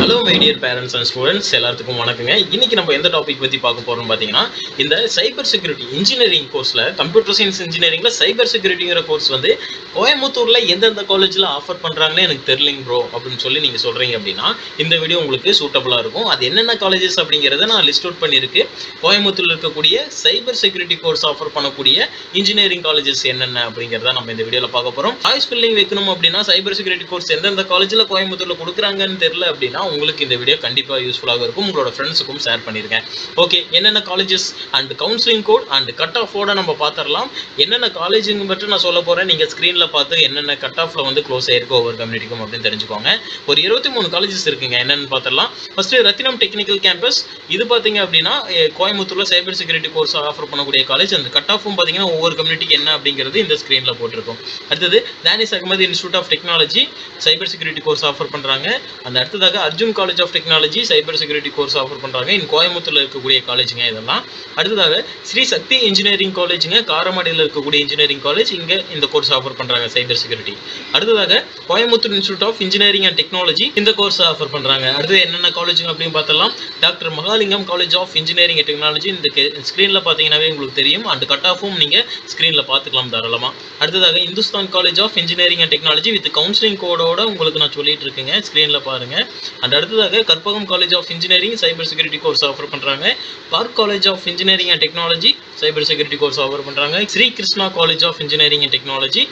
Hello my dear parents and students எல்லாத்துக்கும் வணக்கங்க. இன்னைக்கு நம்ம எந்த டாபிக் பற்றி பார்க்க போகிறோம்னு பார்த்தீங்கன்னா இந்த சைபர் செக்யூரிட்டி இன்ஜினியரிங் கோர்ஸில் கம்ப்யூட்டர் சயின்ஸ் இன்ஜினியரிங்கில் சைபர் செக்யூரிட்டிங்கிற கோர்ஸ் வந்து கோயம்புத்தூரில் எந்தெந்த காலேஜில் ஆஃபர் பண்ணுறாங்கன்னு எனக்கு தெரிலிங் ப்ரோ அப்படின்னு சொல்லி நீங்கள் சொல்கிறீங்க அப்படின்னா இந்த வீடியோ உங்களுக்கு சூட்டபுளாக இருக்கும். அது என்னென்ன காலேஜஸ் அப்படிங்கிறத நான் லிஸ்ட் அவுட் பண்ணியிருக்கு. கோயம்புத்தூரில் இருக்கக்கூடிய சைபர் செக்யூரிட்டி கோர்ஸ் ஆஃபர் பண்ணக்கூடிய இன்ஜினியரிங் காலேஜஸ் என்னென்ன அப்படிங்கிறத நம்ம இந்த வீடியோவில் பார்க்க போகிறோம் சாய்ஸ் ஃபில்லிங் வைக்கணும் அப்படின்னா சைபர் செக்யூரிட்டி கோர்ஸ் எந்தெந்த காலேஜில் கோயம்புத்தூரில் கொடுக்குறாங்கன்னு தெரியல அப்படின்னா உங்களுக்கு இந்த வீடியோ கண்டிப்பாக யூஸ்ஃபுல்லாக இருக்கும். உங்களோட ஃப்ரெண்ட்ஸுக்கும் ஷேர் பண்ணியிருக்கேன் ஓகே என்னென்ன colleges and counselling code and cut ஆஃபோட நம்ம பார்த்துடலாம். என்னென்ன காலேஜுங்க மட்டும் நான் சொல்ல போகிறேன் நீங்கள் ஸ்க்ரீனில் பார்த்து என்னென்ன கட் ஆஃபில் வந்து க்ளோஸ் ஆயிருக்கு ஒவ்வொரு கம்யூனிட்டிக்கும் அப்படின்னு தெரிஞ்சுக்கோங்க. ஒரு இருபத்தி மூணு காலேஜஸ் இருக்குங்க. என்னென்னு பார்த்துடலாம். ஃபஸ்ட்டு ரத்தினம் டெக்னிக்கல் கேம்பஸ் இது பார்த்தீங்க அப்படின்னா கோயம்புத்தூரில் சைபர் செக்யூரிட்டி கோர்ஸ் ஆஃபர் பண்ணக்கூடிய காலேஜ் அந்த கட் ஆஃபும் பார்த்தீங்கன்னா ஒவ்வொரு கம்யூனிட்டிக்கு என்ன அப்படிங்கிறது இந்த ஸ்க்ரீனில் போட்டிருக்கும். அடுத்தது Dhanish Ahmed institute of technology cyber security course offer பண்ணுறாங்க அந்த அடுத்ததாக Arjun college of technology cyber security course offer பண்ணுறாங்க இன் கோயம்புத்தூரில் இருக்கக்கூடிய காலேஜுங்க இதெல்லாம். அடுத்ததாக ஸ்ரீ சக்தி இன்ஜினியரிங் காலேஜுங்க காரமடையில் இருக்கக்கூடிய இன்ஜினியரிங் காலேஜ் இங்கே இந்த கோர்ஸ் ஆஃபர் பண்ணுறாங்க சைபர் செக்யூரிட்டி அடுத்ததாக Coimbatore institute of engineering and technology இந்த கோர்ஸ் ஆஃபர் பண்ணுறாங்க அடுத்து என்னென்ன காலேஜுங்க அப்படின்னு பார்த்தலாம். Doctor Mahalingam college of engineering and technology இந்த ஸ்க்ரீனில் பார்த்தீங்கன்னாவே உங்களுக்கு தெரியும். அண்ட் கட் ஆஃபும் நீங்கள் ஸ்க்ரீனில் பார்த்துக்கலாம் தாராளமாக அடுத்ததாக Hindustan college of engineering and technology with counselling கோடோட உங்களுக்கு நான் சொல்லிட்டு இருக்கேங்க. ஸ்க்ரீனில் பாருங்கள் அண்ட் அடுத்ததாக Karpagam college of engineering cyber security course offer பண்ணுறாங்க Park college of engineering and technology cyber security course offer பண்ணுறாங்க Sri Krishna college of engineering and technology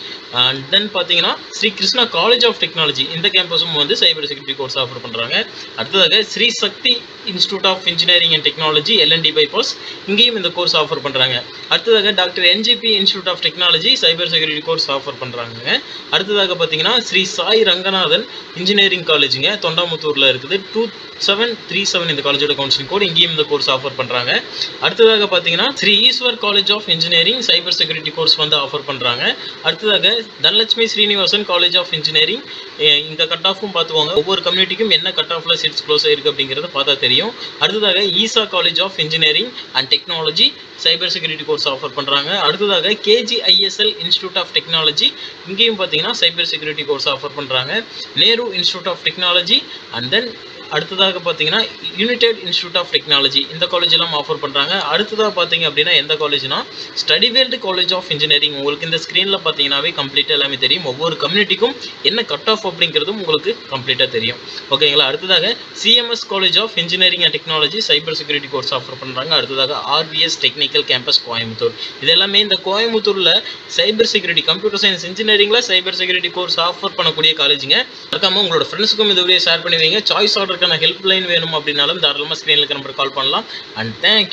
and then பார்த்தீங்கன்னா Sri Krishna college of technology இந்த கேம்பஸும் வந்து cyber security course offer பண்ணுறாங்க அடுத்ததாக Sri Sakthi institute of engineering and technology L N T bypass இங்கேயும் இந்த course offer பண்ணுறாங்க அடுத்ததாக doctor NGP institute of technology cyber security course offer பண்ணுறாங்க அடுத்ததாக பார்த்தீங்கன்னா ஸ்ரீ சாய் ரங்கநாதன் இன்ஜினியரிங் காலேஜுங்க தொண்டாமுத்தூரில் இருக்குது. டூ செவன் த்ரீ செவன் இந்த காலேஜோட கவுன்சிலிங் கோட் இங்கேயும் இந்த கோர்ஸ் ஆஃபர் பண்ணுறாங்க அடுத்ததாக பார்த்தீங்கன்னா Sri Eshwar college of engineering cyber security course வந்து ஆஃபர் பண்ணுறாங்க அடுத்ததாக Dhanalakshmi Srinivasan college of engineering இந்த கட் ஆஃபும் பார்த்துக்கோங்க. ஒவ்வொரு கம்யூனிட்டிக்கும் என்ன கட் ஆஃப்ல சீட்ஸ் க்ளோஸ் ஆயிருக்கு அப்படிங்கிறத பார்த்தா தெரியும். அடுத்ததாக Easa college of engineering and technology cyber security course offer பண்ணுறாங்க அடுத்ததாக கேஜிஐஎஸ்எல் இன்ஸ்டியூட் ஆஃப் டெக்னாலஜி. இங்கேயும் பார்த்தீங்கன்னா சைபர் செக்யூரிட்டி கோர்ஸ் ஆஃபர் பண்ணுறாங்க Nehru institute of technology. And then அடுத்ததாக பார்த்தீங்கன்னா யுனைடெட் இன்ஸ்டியூட் ஆஃப் டெக்னாலஜி இந்த காலேஜ் எல்லாம் ஆஃபர் பண்ணுறாங்க அடுத்ததாக பார்த்தீங்க அப்படின்னா எந்த காலேஜ்னா study world college of engineering உங்களுக்கு இந்த ஸ்க்ரீனில் பார்த்தீங்கன்னாவே கம்ப்ளீட்டாக எல்லாமே தெரியும். ஒவ்வொரு கம்யூனிட்டிக்கும் என்ன கட் ஆஃப் அப்படிங்கிறதும் உங்களுக்கு கம்ப்ளீட்டாக தெரியும். ஓகேங்களா அடுத்ததாக CMS college of engineering and technology cyber security course offer பண்ணுறாங்க அடுத்ததாக ஆர்விஎஸ் டெக்னிக்கல் கேம்பஸ் கோயம்புத்தூர் இது எல்லாமே இந்த கோயம்புத்தூரில் சைபர் செக்யூரிட்டி கம்ப்யூட்டர் சயின்ஸ் இன்ஜினியரிங்கில் சைபர் செக்யூரிட்டி கோர்ஸ் ஆஃபர் பண்ணக்கூடிய காலேஜுங்க மறக்காமல் உங்களோட ஃப்ரெண்ட்ஸுக்கும் இந்த வீடியோ ஷேர் பண்ணி வைங்க. சாய்ஸ் ஆர்டர் ஹெல்ப் லைன் வேணும் அப்படின்னாலும் தாராளமாக ஸ்க்ரீனில் நம்பர் கால் பண்ணலாம். And thank